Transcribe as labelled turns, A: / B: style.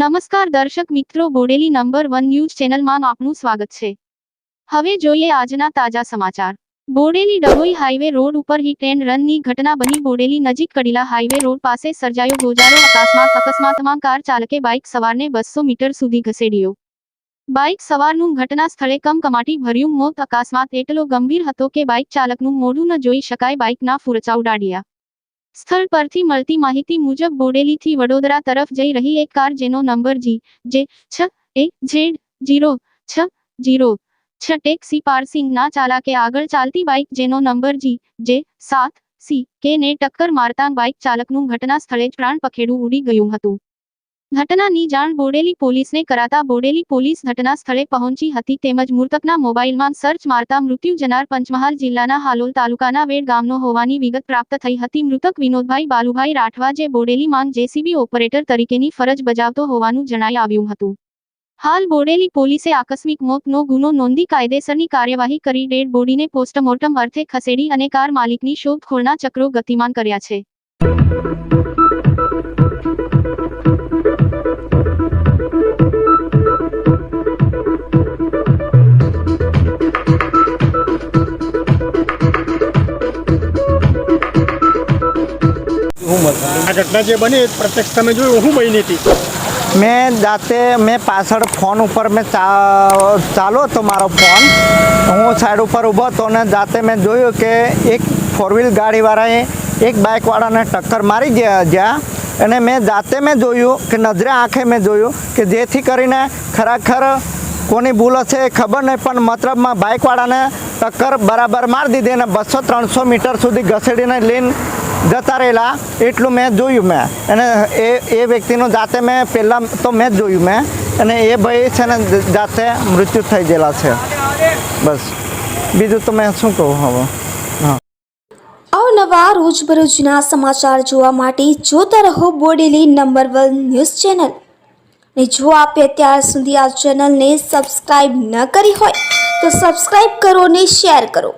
A: નમસ્કાર દર્શક મિત્રો, બોડેલી નંબર વન ન્યૂઝ ચેનલમાં આપનું સ્વાગત છે. હવે જોઈએ આજના તાજા સમાચાર. બોડેલી ડભોઈ હાઈવે રોડ ઉપર હિટ એન્ડ રનની ઘટના બની. બોડેલી નજીક કડીલા હાઈવે રોડ પાસે સર્જાયો ગોજારો અકસ્માત, અકસ્માતમાં કાર ચાલકે બાઇક સવારને બસો મીટર સુધી ઘસેડ્યો. બાઇક સવારનું ઘટના સ્થળે કમકમાટી ભર્યું. મોત, અકસ્માત, એટલો ગંભીર હતો કે બાઇક ચાલકનું મોઢું ન જોઈ શકાય. બાઇકના ફુરચા ઉડાડ્યા. સ્થળ પરથી મળતી માહિતી મુજબ બોડેલીથી વડોદરા તરફ જઈ રહી એક કાર જેનો નંબર જી, જે છ, એ, ઝેડ જીરો છ જીરો છ ટેક્સી પાર્સિંગના ચાલકે આગળ ચાલતી બાઇક જેનો નંબર જી, જે, સાત, સી, કે ને ટક્કર મારતા બાઇક ચાલકનું ઘટના સ્થળે જ પ્રાણ પખેડું ઉડી ગયું હતું. ઘટનાની જાણ બોડેલી પોલીસને કરાતા બોડેલી પોલીસ ઘટના સ્થળે પહોંચી હતી તેમજ મૃતકના મોબાઈલમાં સર્ચ મારતા મૃત્યુ જનાર પંચમહાલ જિલ્લાના હાલોલ તાલુકાના વેડ ગામનો હોવાની વિગત પ્રાપ્ત થઈ હતી. મૃતક વિનોદભાઈ બાલુભાઈ રાઠવા જે બોડેલી માંગ જેસીબી ઓપરેટર તરીકેની ફરજ બજાવતો હોવાનું જણાઈ આવ્યું હતું. હાલ બોડેલી પોલીસે આકસ્મિક મોતનો ગુનો નોંધી કાયદેસરની કાર્યવાહી કરી ડેડ બોડીને પોસ્ટમોર્ટમ અર્થે ખસેડી અને કાર માલિકની શોધખોળના ચક્રો ગતિમાન કર્યા છે.
B: હું આ ઘટના જે બની પ્રત્યક્ષ તમે જોયું, હું બની હતી.
C: મેં જાતે, મેં પાછળ ફોન ઉપર મેં ચાલુ હતો મારો ફોન. હું સાઈડ ઉપર ઊભો હતો ને જાતે મેં જોયું કે એક ફોર વ્હીલ ગાડીવાળાએ એક બાઇકવાળાને ટક્કર મારી ગયા જ્યાં. અને મેં જાતે મેં જોયું કે નજરે આંખે મેં જોયું કે જેથી કરીને ખરેખર કોની ભૂલ હશે એ ખબર નહીં, પણ મતલબમાં બાઇકવાળાને ટક્કર બરાબર મારી દીધી અને બસો ત્રણસો મીટર સુધી ઘસેડીને લઈને જતા રહેલા, એટલું મેં જોયું મેં. અને એ એ વ્યક્તિનું જાતે મેં પહેલાં તો મેં જ જોયું મેં. અને એ ભાઈ છે ને, જાતે મૃત્યુ થઈ ગયેલા છે. બસ. બીજું તો મેં શું કહું હવે?
D: અવનવા રોજબરોજના સમાચાર જોવા માટે જોતા રહો Bodeli number one news channel. ને જો આપે અત્યાર સુધી આ ચેનલને સબસ્ક્રાઈબ ન કરી હોય, તો સબસ્ક્રાઈબ કરો ને શેર કરો.